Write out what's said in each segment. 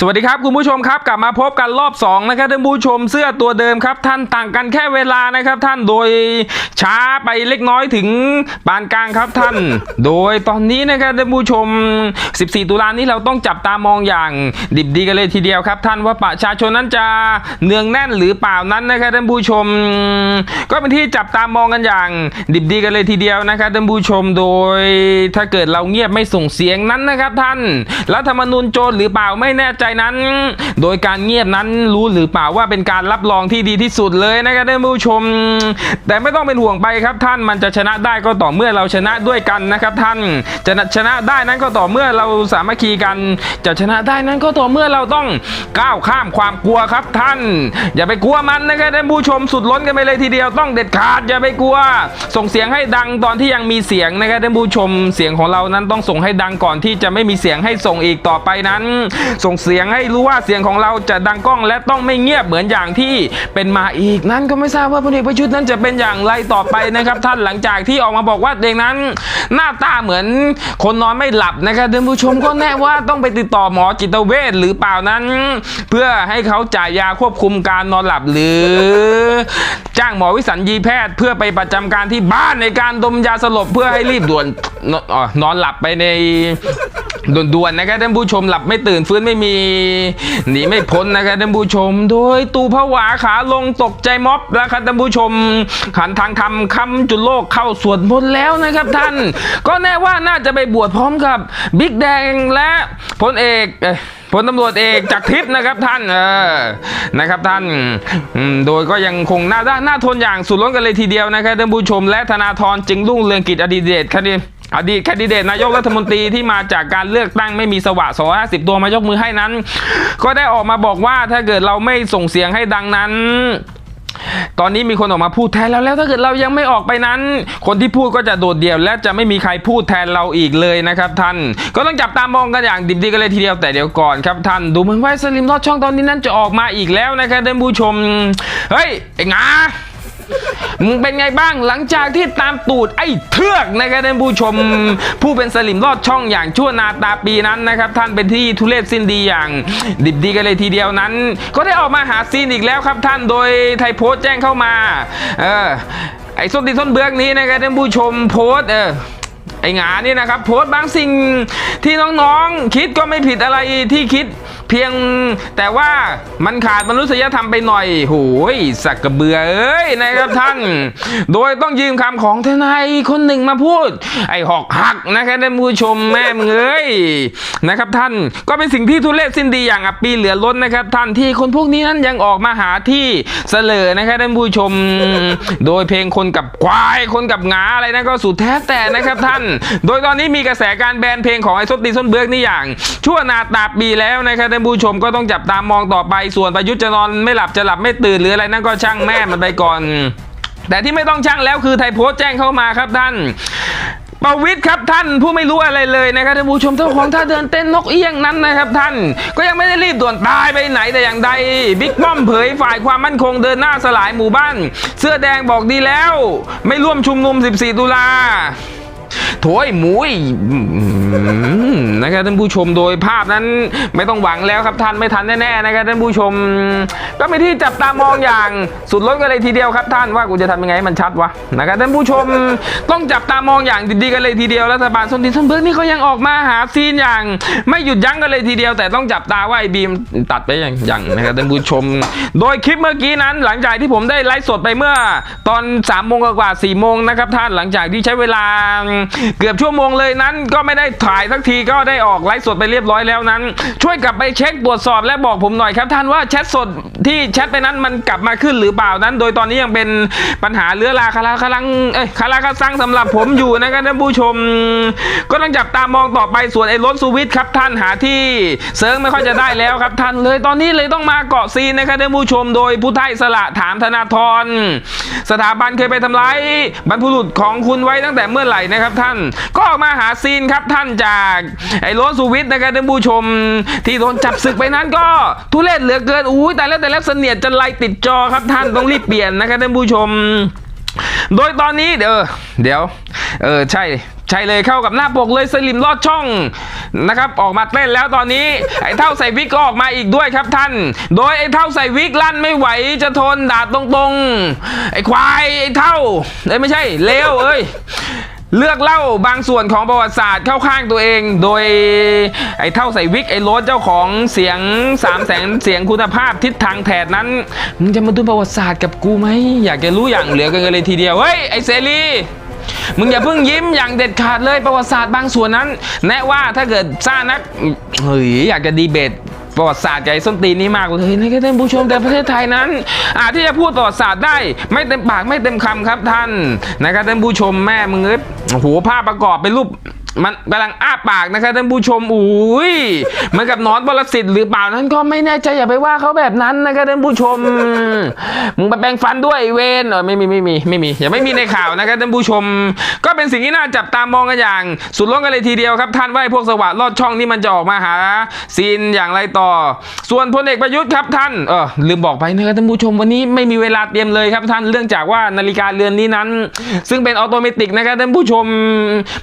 สวัสดีครับคุณผู้ชมครับกลับมาพบกันรอบ2นะครับท่านผู้ชมเสื้อตัวเดิมครับ ท่านต่างกันแค่เวลานะครับ ท่านโดยช้าไปเล็กน้อยถึงปานกลางครับท่าน โดยตอนนี้นะครับท่านผู้ชม 14 ตุลานี้เราต้องจับตามองอย่างดิบดีกันเลยทีเดียวครับ ท่านว่าประชาชนนั้นจะเนืองแน่นหรือเปล่านั้นนะครับท่านผู้ชม ก็เป็นที่จับตามองกันอย่างดิบดีกันเลยทีเดียวนะครับท่านผู้ชมโดยถ้าเกิดเราเงียบไม่ส่งเสียงนั้นนะครับ ท่านรัฐธรรมนูญโจรหรือเปล่าไม่แน่ใจนั้น โดยการเงียบนั้นรู้หรือเปล่าว่าเป็นการรับรองที่ดีที่สุดเลยนะครับท่านผู้ชม แต่ไม่ต้องเป็นห่วงไปครับท่านมันจะชนะได้ก็ต่อเมื่อเราชนะด้วยกันนะครับท่านจะชนะได้นั้นก็ต่อเมื่อเราสามัคคีกัน จะชนะได้นั้นก็ต่อเมื่อเราต้องก้าวข้ามความกลัวครับท่าน อย่าไปกลัวมันนะครับท่านผู้ชมสุดล้นกันไปเลยทีเดียวต้องเด็ดขาดอย่าไปกลัว ส่งเสียงให้ดังตอนที่ยังมีเสียงนะครับท่านผู้ชมเสียงของเรานั้นต้องส่งให้ดังก่อนที่จะไม่มีเสียงให้ส่งอีกต่อไปนั้น ส่งเสียงียงให้รู้ว่าเสียงของเราจะดังกล้องและต้องไม่เงียบเหมือนอย่างที่เป็นมาอีก นั้นก็ไม่ทราบว่าพลเอกประยุทธ์นั้นจะเป็นอย่างไรต่อไปนะครับ ท่านหลังจากที่ออกมาบอกว่าเด็กนั้น หน้าตาเหมือนคนนอนไม่หลับนะครับท่านผู้ชมก็แน่ว่าต้องไปติดต่อหมอจิตเวชหรือเปล่านั้น เพื่อให้เขาจ่ายยาควบคุมการนอนหลับหรือ จ้างหมอวิสัญญีแพทย์เพื่อไปประจำการที่บ้านในการดมยาสลบเพื่อให้รีบด่วนนอนหลับไปใน ด่วนๆนะครับท่านผู้ชมหลับไม่ตื่นฟื้นไม่มีหนีไม่พ้นนะครับท่านผู้ชม โดยตูผวาขาลงตกใจม็อบแล้วครับท่านผู้ชมขันทางทำคำจุดโลกเข้าสวดมนต์แล้วนะครับท่าน ก็แน่ว่าน่าจะไปบวชพร้อมกับบิ๊กแดงและพลเอกพลตำรวจเอกจากทิพย์นะครับท่านเออนะครับท่านโดยก็ยังคงหน้าด้านหน้าทนอย่างสุดล้นกันเลยทีเดียวนะครับท่านผู้ชมและธนาธรจึงรุ่งเรืองกิจอดีตเดชคดี อดีตแคนดิเดตนายกรัฐมนตรีที่มาจากการเลือกตั้งไม่มีสวะ250 ตัวมายกมือให้นั้น ก็ได้ออกมาบอกว่าถ้าเกิดเราไม่ส่งเสียงให้ดังนั้นตอนนี้มีคนออกมาพูดแทนแล้วแล้วถ้าเกิดเรายังไม่ออกไปนั้น คนที่พูดก็จะโดดเดี่ยวและจะไม่มีใครพูดแทนเราอีกเลยนะครับท่าน ก็ต้องจับตามองกันอย่างดิบดีกันเลยทีเดียวแต่เดี๋ยวก่อนครับท่าน ดูเหมือนว่าสลิมรอดช่องตอนนี้นั้นจะออกมาอีกแล้วนะครับท่านผู้ชม เฮ้ยไอ้งา มึงเป็นไงบ้างหลังจากที่ตามตูดไอ้เทือกนะครับท่านผู้ชม ผู้เป็นสลิมรอดช่องอย่างชั่วนาตาปีนั้นนะครับ ท่านเป็นที่ทุเรศสิ้นดีอย่าง ดิบดีกันเลยทีเดียวนั้น ก็ได้ออกมาหาซีนอีกแล้วครับท่านโดยไทยโพสต์แจ้งเข้ามา เออไอ้ส้นดีส้นเบือกนี้นะครับท่านผู้ชมโพสต์เออไอ้หงานี่นะครับ โพสต์บางสิ่งที่น้องๆคิดก็ไม่ผิดอะไรที่คิด เพียงแต่ว่ามันขาดมนุษยธรรมไปหน่อยโหยสักกระเบือเอ้ยนะครับท่าน โดยต้องยืมคำของทนายคนหนึ่งมาพูด ไอ้หอกหักนะครับท่านผู้ชมแม่มึงเอ้ยนะครับท่านก็เป็นสิ่งที่ทุเรศสิ้นดีอย่างอับปีเหลือล้นนะครับ ท่านที่คนพวกนี้นั้นยังออกมาหาที่เสลอนะครับท่านผู้ชม โดยเพลงคนกับควายคนกับงาอะไรนั่นก็สุดแท้แต่นะครับท่าน โดยตอนนี้มีกระแสการแบนเพลงของไอ้ซดตีส้นเบือกนี่อย่าง ชั่วนาตาปีแล้วนะครับานผู้ชมก็ต้องจับตามองต่อไปส่วนประยุทธ์จะนอนไม่หลับจะหลับไม่ตื่นหรืออะไรนั่นก็ช่างแม่มันไปก่อน แต่ที่ไม่ต้องช่างแล้วคือไทยโพสต์แจ้งเข้ามาครับท่านประวิทย์ครับท่านผู้ไม่รู้อะไรเลยนะครับท่านผู้ชมเจ้าของท่าเดินเต้นนกเอี้ยงนั้นนะครับท่าน ก็ยังไม่ได้รีบด่วนตายไปไหนแต่อย่างใดบิ๊กป้อมเผยฝ่ายความมั่นคงเดินหน้าสลายหมู่บ้าน เสื้อแดงบอกดีแล้ว ไม่ร่วมชุมนุม 14 ตุลา โถยหมุยนะครับท่านผู้ชมโดยภาพนั้นไม่ต้องหวังแล้วครับท่านไม่ทันแน่ๆนะครับท่านผู้ชม ก็เป็นที่จับตามองอย่างสุดล้นกันเลยทีเดียวครับท่านว่ากูจะทำยังไงให้มันชัดวะนะครับท่านผู้ชมต้องจับตามองอย่างดีๆกันเลยทีเดียวรัฐบาลส้นตีนส้นเบิร์กนี่เขายังออกมาหาซีนอย่าง ไม่หยุดยั้งกันเลยทีเดียว แต่ต้องจับตาว่าไอ้บีมตัดไปอย่างอย่างนะครับท่านผู้ชม โดยคลิปเมื่อกี้นั้น หลังจากที่ผมได้ไลฟ์สดไปเมื่อ ตอน3ามโมงกว่าสี่โมงนะครับท่านหลังจากที่ใช้เวลาเกือบชั่วโมงเลยนั้นก็ไม่ได้ถ่ายสักทีก็ได้ออกไลฟ์สดไปเรียบร้อยแล้วนั้น ช่วยกลับไปเช็คตรวจสอบและบอกผมหน่อยครับ ท่านว่าแชทสดที่แชทไปนั้นมันกลับมาขึ้นหรือเปล่านั้น โดยตอนนี้ยังเป็นปัญหาเรื้อราคาราคาลังเอ้ยคาราคาซังสำหรับผมอยู่นะครับท่านผู้ชม ก็ต้องจับตามองต่อไปส่วนไอ้รถซูวิทครับท่านหาที่เซิร์งไม่ค่อยจะได้แล้วครับท่านเลยตอนนี้เลยต้องมาเกาะซีนนะครับท่านผู้ชม โดยผู้ไทยสละถามธนาธรสถาบันเคยไปทำร้ายบรรพุรุษของคุณไว้ตั้งแต่เมื่อไหร่นะครับท่านก็ออกมาหาซีนครับท่านจากไอ้รถซูวิทย์นะครับท่านผู้ชม ที่โดนจับศึกไปนั้นก็ทุเรศเหลือเกินอุ้ยแต่แล้วแต่แล้วเสนียดจะไล่ติดจอครับท่านต้องรีบเปลี่ยนนะครับท่านผู้ชม โดยตอนนี้เดี๋ยวเดี๋ยว เออใช่ใช่เลยเข้ากับหน้าปกเลยสลิมลอดช่องนะครับออกมาเต้นแล้วตอนนี้ไอ้เท่าใส่วิกก็ออกมาอีกด้วยครับท่าน โดยไอ้เท่าใส่วิกลั่นไม่ไหวจะทนด่าตรงๆ ไอ้ควายไอ้เท่าเอ้ยไม่ใช่เลวเอ้ย เลือกเล่าบางส่วนของประวัติศาสตร์เข้าข้างตัวเอง โดยไอ้เท่าใส่วิกไอ้โรสเจ้าของเสียงสามแสนเสียงคุณภาพทิศทางแถดนั้นมึงจะมาดูประวัติศาสตร์กับกูไหมอยากจะรู้อย่างเหลือเกันเลยทีเดียวเฮ้ยไอ้เสรีมึงอย่าเพิ่งยิ้มอย่างเด็ดขาดเลยประวัติศาสตร์บางส่วนนั้น แนะว่าถ้าเกิดซ่านักเฮ้ยอยากจะดีเบต ประวัติศาสตร์ใหญ่ส้นตีนนี้มากเลยนะครับท่านผู้ชมแต่ประเทศไทยนั้น อาจที่จะพูดประวัติศาสตร์ได้ ไม่เต็มปากไม่เต็มคำครับท่านนะครับท่านผู้ชมแม่มึงเอ้ยโอ้โหภาพประกอบเป็นรูป มันกำลังอ้าปากนะครับท่านผู้ชมอุ้ยมือนกับนอนบรสิตหรือเปล่านั้นก็ไม่แน่ใจอย่าไปว่าเขาแบบนั้นนะครับท่านผู้ชมมึงไปแปรงฟันด้วยเวนเออไม่มีไม่มีไม่มีอย่าไม่มีในข่าวนะครับท่านผู้ชม ก็เป็นสิ่งที่น่าจับตามองกันอย่าง สุดล้นกันเลยทีเดียวครับท่านว่าไอ้พวกสวัสดลอดช่องนี่มันจะออกมาหาซีนอย่างไรต่อ ส่วนพลเอกประยุทธ์ครับท่านเออลืมบอกไปนะครับท่านผู้ชมวันนี้ไม่มีเวลาเตรียมเลยครับท่านเรื่องจากว่านาฬิกาเรือนนี้นั้น ซึ่งเป็นออโตเมติกนะครับท่านผู้ชม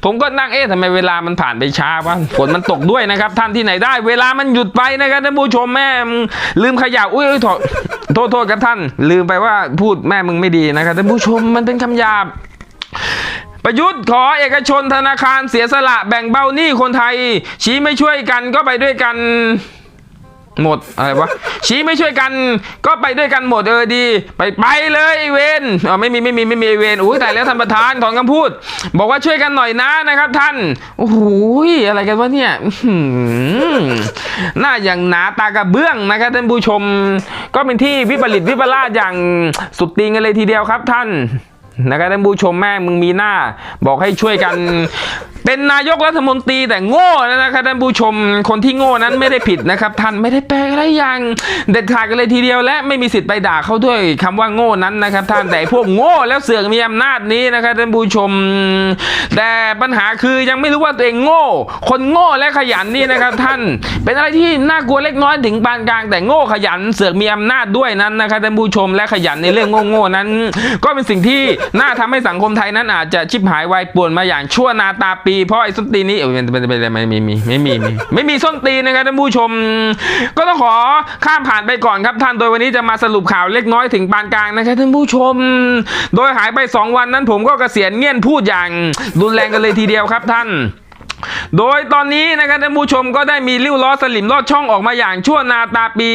ผมก็นั่งเอ๊ะทำไมเวลามันผ่านไปช้าวะฝนมันตกด้วยนะครับ ท่านที่ไหนได้ เวลามันหยุดไปนะครับท่านผู้ชมแม่ลืมขยะอุ้ยโทษโทษโทษครับท่าน ลืมไปว่าพูดแม่มึงไม่ดีนะครับท่านผู้ชมมันเป็นคำหยาบประยุทธ์ขอเอกชนธนาคารเสียสละแบ่งเบาหนี้คนไทย ชี้ไม่ช่วยกันก็ไปด้วยกัน หมดอะไรวะชี้ไม่ช่วยกัน ก็ไปด้วยกันหมดเออดี ไปไปเลยเวนอ๋อไม่มีไม่มีไม่มีเวนอุ้ยแต่แล้วท่านประธานถอนคำพูด บอกว่าช่วยกันหน่อยนะนะครับ ท่านโอ้โหอะไรกันวะเนี่ยหน้าอย่างหนาตากระเบื้องนะครับท่านผู้ชม ก็เป็นที่วิปริตวิปลาสอย่างสุดตีนกันเลยทีเดียวครับท่านนะครับท่านผู้ชมแม่มึงมีหน้า บอกให้ช่วยกัน เป็นนายกรัฐมนตรีแต่โง่นะครับท่านผู้ชมคนที่โง่นั้นไม่ได้ผิดนะครับ ท่านไม่ได้แปลอะไรอย่างเด็ดขาดกันเลยทีเดียวและไม่มีสิทธิ์ไปด่าเขาด้วยคำว่าโง่นั้นนะครับ ท่านแต่พวกโง่แล้วเสือกมีอำนาจนี้นะครับท่านผู้ชม แต่ปัญหาคือยังไม่รู้ว่าตัวเองโง่ คนโง่และขยันนี่นะครับ ท่านเป็นอะไรที่น่ากลัวเล็กน้อยถึงปานกลาง แต่โง่ขยันเสือกมีอำนาจด้วยนั้นนะครับท่านผู้ชมและขยันในเรื่องโง่ๆนั้น ก็เป็นสิ่งที่น่าทำให้สังคมไทยนั้นอาจจะชิบหายวายป่วนมาอย่างชั่วนาตาปีเพราะไอ้ส้นตีนนี้เออไม่ไม่ไม่ไม่ไม่มีไม่มีไม่มีไม่มีส้นตีนนะครับท่านผู้ชม ก็ต้องขอข้ามผ่านไปก่อนครับท่านโดยวันนี้จะมาสรุปข่าวเล็กน้อยถึงปานกลางนะครับท่านผู้ชม โดยหายไป 2 วันนั้นผมก็เกษียณเงียนพูดอย่างรุนแรงกันเลยทีเดียวครับท่าน โดยตอนนี้นะครับท่านผู้ชมก็ได้มีริ้วล้อสลิมลอดช่องออกมาอย่างชั่วนาตาปี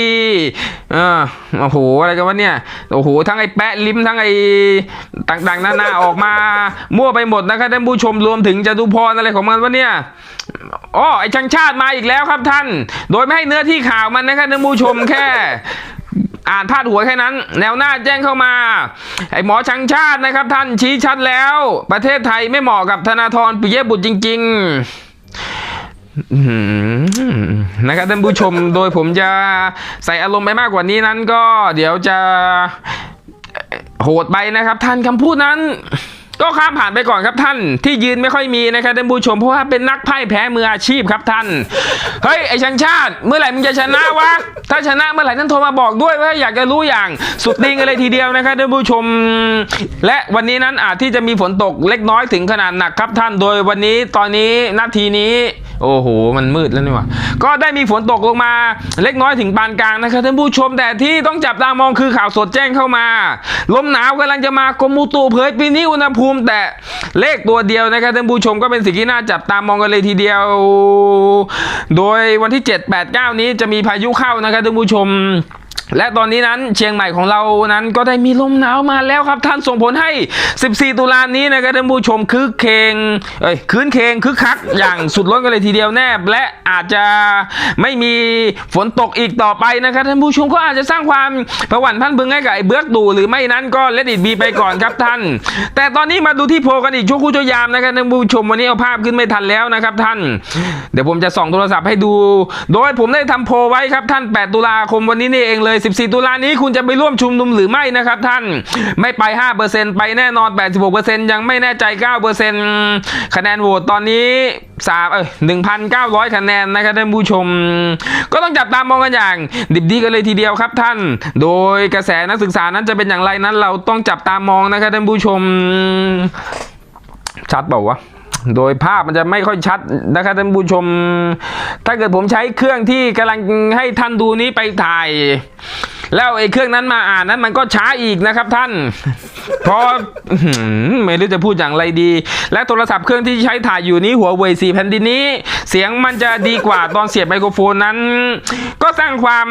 เออโอ้โหอะไรกันวะเนี่ยโอ้โหทั้งไอ้แปะลิ้มทั้งไอ้ต่างๆนานาออกมา มั่วไปหมดนะครับท่านผู้ชมรวมถึงจตุพรอะไรของมันวะเนี่ยอ๋อไอ้ชังชาติมาอีกแล้วครับท่าน โดยไม่ให้เนื้อที่ข่าวมันนะครับท่านผู้ชมแค่ อ่านพาดหัวแค่นั้น แนวหน้าแจ้งเข้ามา ไอ้หมอชังชาตินะครับ ท่านชี้ชัดแล้ว ประเทศไทยไม่เหมาะกับธนาธรปิยบุตรจริง ๆ นะครับท่านผู้ชมโดยผมจะใส่อารมณ์ไปมากกว่านี้นั้นก็เดี๋ยวจะโหดไปนะครับ ท่านคำพูดนั้น ก็ข้ามผ่านไปก่อนครับท่านที่ยืนไม่ค่อยมีนะครับท่านผู้ชมเพราะว่าเป็นนักไพ่แพ้มืออาชีพครับท่าน เฮ้ยไอชังชาติ เมื่อไหร่มึงจะชนะวะถ้าชนะเมื่อไหร่ท่านโทรมาบอกด้วยว่าอยากจะรู้อย่างสุดติงกันเลยทีเดียวนะครับท่านผู้ชม และวันนี้นั้นอาจที่จะมีฝนตกเล็กน้อยถึงขนาดหนักครับท่านโดยวันนี้ตอนนี้นาทีนี้ โอ้โห มันมืดแล้วนี่หว่า ก็ได้มีฝนตกลงมา เล็กน้อยถึงปานกลางนะครับท่านผู้ชมแต่ที่ต้องจับตามองคือข่าวสดแจ้งเข้ามา ลมหนาวกำลังจะมากรมอุตุเผยปีนี้อุณหภูมิ แต่เลขตัวเดียวนะครับท่านผู้ชมก็เป็นสิ่งที่น่าจับตามองกันเลยทีเดียว โดยวันที่ 7 8 9 นี้จะมีพายุเข้านะครับท่านผู้ชม และตอนนี้นั้นเชียงใหม่ของเรานั้นก็ได้มีลมหนาวมาแล้วครับ ท่านส่งผลให้ 14 ตุลานี้นะครับท่านผู้ชมคึกเคงเอ้ยคืนเคงคึกคัก อย่างสุดล้นกันเลยทีเดียวแนบและอาจจะไม่มีฝนตกอีกต่อไปนะครับท่านผู้ชมก็อาจจะสร้างความประหวั่นพันพึงให้กับไอ้เบือกดูหรือไม่นั้นก็เลดิดบีไปก่อนครับท่าน แต่ตอนนี้มาดูที่โพกันอีกชั่วครู่ชั่วยามนะครับท่านผู้ชมวันนี้เอาภาพขึ้นไม่ทันแล้วนะครับท่าน เดี๋ยวผมจะส่องโทรศัพท์ให้ดู โดยผมได้ทำโพไว้ครับท่าน 8 ตุลาคมวันนี้นี่เองเลย14 ตุลานี้คุณจะไปร่วมชุมนุมหรือไม่นะครับท่านไม่ไป 5%ไปแน่นอน 86%ยังไม่แน่ใจ 9%คะแนนโหวตตอนนี้3เอ้ย1,900คะแนนนะครับท่านผู้ชม ก็ต้องจับตามองกันอย่าง ดิบดีกันเลยทีเดียวครับท่าน โดยกระแสนักศึกษานั้นจะเป็นอย่างไรนั้น เราต้องจับตามองนะครับท่านผู้ชม ชัดเปล่าวะ โดยภาพมันจะไม่ค่อยชัดนะครับท่านผู้ชม ถ้าเกิดผมใช้เครื่องที่กำลังให้ท่านดูนี้ไปถ่าย แล้วไอ้เครื่องนั้นมาอ่านนั้นมันก็ช้าอีกนะครับท่าน เพราะไม่รู้จะพูดอย่างไรดี และโทรศัพท์เครื่องที่ใช้ถ่ายอยู่นี้หัวเว่ยสี่แผ่นดินนี้ เสียงมันจะดีกว่าตอนเสียบไมโครโฟนนั้น ก็สร้างความ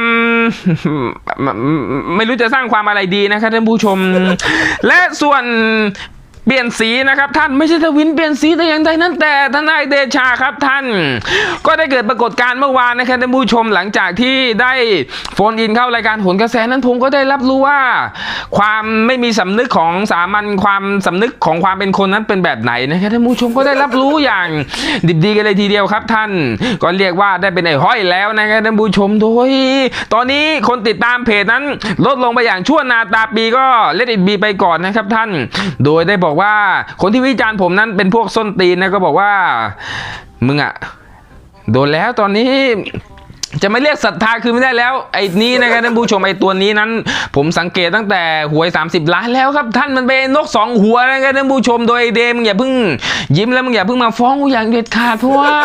ไม่รู้จะสร้างความอะไรดีนะครับท่านผู้ชม และส่วน เปลี่ยนสีนะครับท่านไม่ใช่ทวินเปลี่ยนสีแต่อย่างใดนั้นแต่ทนายเดชาครับท่าน ก็ได้เกิดปรากฏการณ์เมื่อวานนะครับท่านผู้ชมหลังจากที่ได้โฟนอินเข้ารายการผลกระแสนั้นผมก็ได้รับรู้ว่า ความไม่มีสำนึกของสามัญความสำนึกของความเป็นคนนั้นเป็นแบบไหนนะครับท่านผู้ชมก็ได้รับรู้อย่างดิบดีกันเลยทีเดียวครับท่าน ก็เรียกว่าได้เป็นไอ้ห้อยแล้วนะครับท่านผู้ชมโดยตอนนี้คนติดตามเพจนั้นลดลงไปอย่างชั่วนาตาปีก็เลดอิดบีไปก่อนนะครับท่าน โดยได้บอกว่าคนที่วิจารณ์ผมนั้นเป็นพวกส้นตีนนะก็บอกว่ามึงอะโดนแล้วตอนนี้จะไม่เรียกศรัทธาคือไม่ได้แล้ว ไอ้นี้นะครับท่านผู้ชมไอ้ตัวนี้นั้น ผมสังเกตตั้งแต่หวย 30 ล้านแล้วครับ ท่านมันเป็นนกสองหัวนะครับท่านผู้ชมโดยไอเดมมึงอย่าเพิ่งยิ้มแล้วมึงอย่าเพิ่งมาฟ้องกูอย่างเด็ดขาดเพราะว่า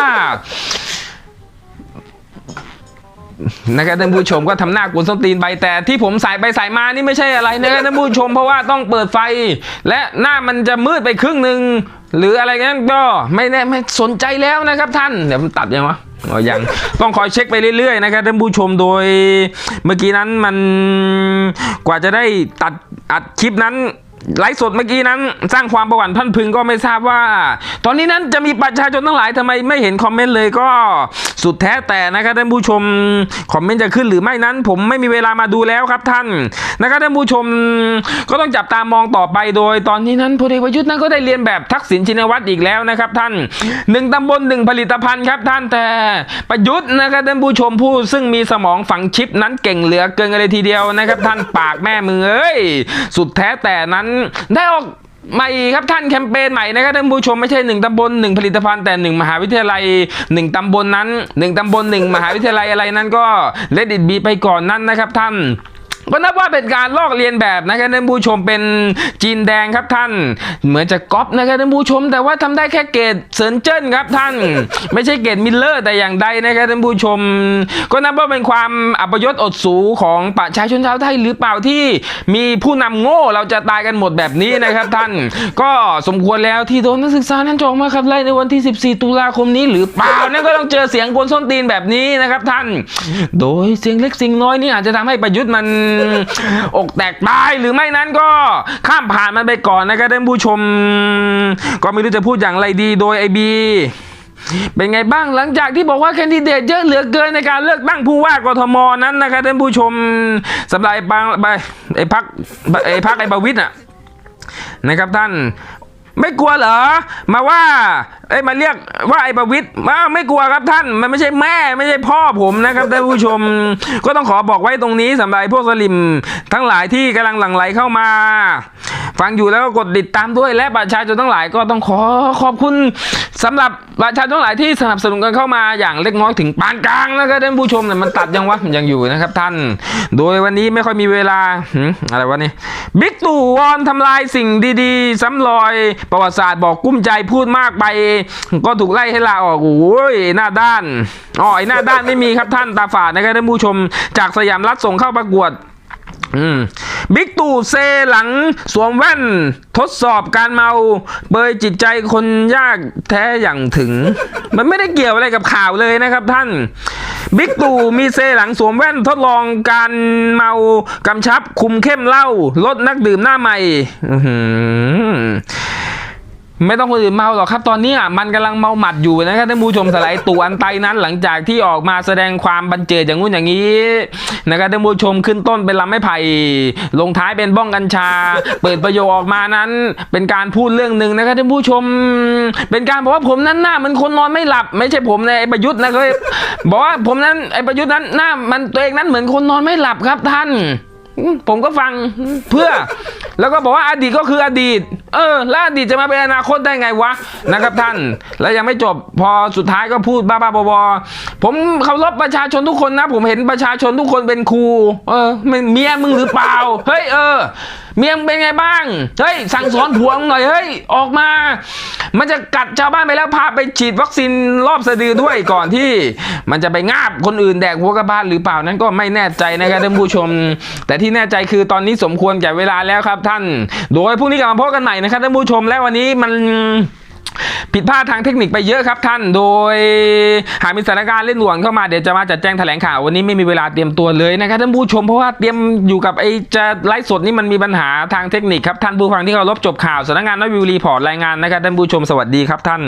นะครับท่านผู้ชมก็ทำหน้ากวนส้นตีนไปแต่ที่ผมใส่ไปใส่มานี่ไม่ใช่อะไรนะครับท่านผู้ชมเพราะว่าต้องเปิดไฟ และหน้ามันจะมืดไปครึ่งหนึ่งหรืออะไรงั้นก็ไม่แน่ไม่สนใจแล้วนะครับท่านเดี๋ยวมันตัดยังวะอ๋อยังต้องคอยเช็คไปเรื่อยๆนะครับท่านผู้ชมโดยเมื่อกี้นั้นมันกว่าจะได้ตัดอัดคลิปนั้น ไลฟ์สดเมื่อกี้นั้น สร้างความประวัติท่านพึงก็ไม่ทราบว่า ตอนนี้นั้นจะมีประชาชนทั้งหลายทำไมไม่เห็นคอมเมนต์เลยก็สุดแท้แต่นะครับท่านผู้ชมคอมเมนต์จะขึ้นหรือไม่นั้น ผมไม่มีเวลามาดูแล้วครับท่านนะครับท่านผู้ชมก็ต้องจับตามองต่อไปโดย ตอนนี้นั้นพลเอกประยุทธ์นั้นก็ได้เรียนแบบทักษิณชินวัตรอีกแล้วนะครับท่านหนึ่งตำบลหนึ่งผลิตภัณฑ์ครับท่านแต่ประยุทธ์นะครับท่านผู้ชมผู้ซึ่งมีสมองฝังชิปนั้นเก่งเหลือเกินกันเลยทีเดียวนะครับ ท่านปากแม่มือเอ้ยสุดแท้แต่นั้นได้ออกใหม่ครับท่านแคมเปญใหม่นะครับท่านผู้ชมไม่ใช่หนึ่งตำบลหนึ่งผลิตภัณฑ์แต่หนึ่งมหาวิทยาลัยหนึ่งตำบลนั้นหนึ่งตำบลหนึ่งมหาวิทยาลัยอะไรนั้นก็เลดิตบีไปก่อนนั้นนะครับท่าน ก็นับว่าเป็นการลอกเลียนแบบนะครับท่านผู้ชมเป็นจีนแดงครับท่าน เหมือนจะก๊อปนะครับท่านผู้ชม แต่ว่าทำได้แค่เกรดเซินเจิ้นครับท่าน ไม่ใช่เกรดมิลเลอร์แต่อย่างใดนะครับท่านผู้ชม ก็นับว่าเป็นความอัปยศอดสูของประชาชนชาวไทยหรือเปล่าที่มีผู้นำโง่เราจะตายกันหมดแบบนี้นะครับท่าน ก็สมควรแล้วที่โดนนักศึกษานั้นจองมาขับไล่ในวันที่ 14 ตุลาคมนี้หรือเปล่านั่นก็ต้องเจอเสียงกวนส้นตีนแบบนี้นะครับท่าน โดยเสียงเล็กเสียงน้อยนี่อาจจะทำให้ประยุทธ์มันอกแตกตายหรือไม่นั้นก็ข้ามผ่านมันไปก่อนนะครับท่านผู้ชม ก็ไม่รู้จะพูดอย่างไรดีโดยไอบีเป็นไงบ้างหลังจากที่บอกว่าแคนดิเดตเยอะเหลือเกินในการเลือกตั้งผู้ว่ากทมนั้นนะครับท่านผู้ชมสำหรับไอ้ปังไอ้พักไอ้พักไอ้ประวิทยอะนะครับท่าน ไม่กลัวเหรอ มาว่าไอ้มาเรียกว่าไอ้ประวิตรมาไม่กลัวครับท่าน มันไม่ใช่แม่ไม่ใช่พ่อผมนะครับท่านผู้ชม ก็ต้องขอบอกไว้ตรงนี้สำหรับพวกสลิมทั้งหลายที่กำลังหลั่งไหลเข้ามา ฟังอยู่แล้วก็กดติดตามด้วยและประชาชนทั้งหลายก็ต้องขอขอบคุณสำหรับประชาชนทั้งหลายที่สนับสนุนกันเข้ามาอย่างเล็กน้อยถึงปานกลางนะครับท่านผู้ชมเนี่ยมันตัดยังวะมันยังอยู่นะครับท่าน โดยวันนี้ไม่ค่อยมีเวลาอะไรวะนี่บิ๊กตู่วอนทำลายสิ่งดีๆซ้ำรอยประวัติศาสตร์บอกกุ้มใจพูดมากไป ก็ถูกไล่ให้ลาออกโอ้ยหน้าด้านอ๋อไอหน้าด้านไม่มีครับท่านตาฝาดนะครับท่านผู้ชม จากสยามรัฐส่งเข้าประกวด บิ๊กตู่เซหลังสวมแว่น ทดสอบการเมาเบยจิตใจคนยากแท้อย่างถึง มันไม่ได้เกี่ยวอะไรกับข่าวเลยนะครับท่านบิ๊กตู่มีเซหลังสวมแว่นทดลองการเมากำชับคุมเข้มเหล้าลดนักดื่มหน้าใหม่อื ไม่ต้องคนอื่นเมาหรอกครับ ตอนนี้อะมันกำลังเมาหมัดอยู่นะครับท่านผู้ชมสไลด์ตู่อันไตนั้นหลังจากที่ออกมาแสดงความบันเจิดอย่างงู้นอย่างนี้นะครับท่านผู้ชมขึ้นต้นเป็นลำไม้ไผ่ลงท้ายเป็นบ้องกัญชา เปิดประโยคออกมานั้น เป็นการพูดเรื่องหนึ่งนะครับท่านผู้ชม เป็นการบอกว่าผมนั้นหน้ามันคนนอนไม่หลับ ไม่ใช่ผมในไอ้ประยุทธ์นะครับบอกว่าผมนั้นไอ้ประยุทธ์นั้นหน้ามันตัวเองนั้นเหมือนคนนอนไม่หลับครับท่าน ผมก็ฟังเพื่อ แล้วก็บอกว่าอดีตก็คืออดีต เออแล้วอดีตจะมาเป็นอนาคตได้ไงวะนะครับท่าน แล้วยังไม่จบพอสุดท้ายก็พูดบ้าๆบอๆผมเคารพประชาชนทุกคนนะ ผมเห็นประชาชนทุกคนเป็นครู เออมันเมียมึงหรือเปล่า เฮ้ยเออ เมียงเป็นไงบ้าง เฮ้ย สั่งสอนผัวหน่อย เฮ้ย ออกมา มันจะกัดชาวบ้านไปแล้วพาไปฉีดวัคซีนรอบสะดือด้วยก่อนที่ มันจะไปงาบคนอื่นแดกหัวกระบาลหรือเปล่านั้นก็ไม่แน่ใจนะครับท่านผู้ชม แต่ที่แน่ใจคือตอนนี้สมควรแก่เวลาแล้วครับท่าน โดยพรุ่งนี้กลับมาพบกันใหม่นะครับท่านผู้ชมและวันนี้มัน ผิดพลาดทางเทคนิคไปเยอะครับท่าน โดยหากมีสถานการณ์เล่นหน่วงเข้ามาเดี๋ยวจะมาจัดแจ้งแถลงข่าววันนี้ไม่มีเวลาเตรียมตัวเลยนะครับท่านผู้ชมเพราะว่าเตรียมอยู่กับไอ้จะไลฟ์สดนี่มันมีปัญหาทางเทคนิคครับท่านผู้ฟังที่เคารพจบข่าวสำนักงานนวิวรีพอร์ตรายงานนะครับท่านผู้ชมสวัสดีครับท่าน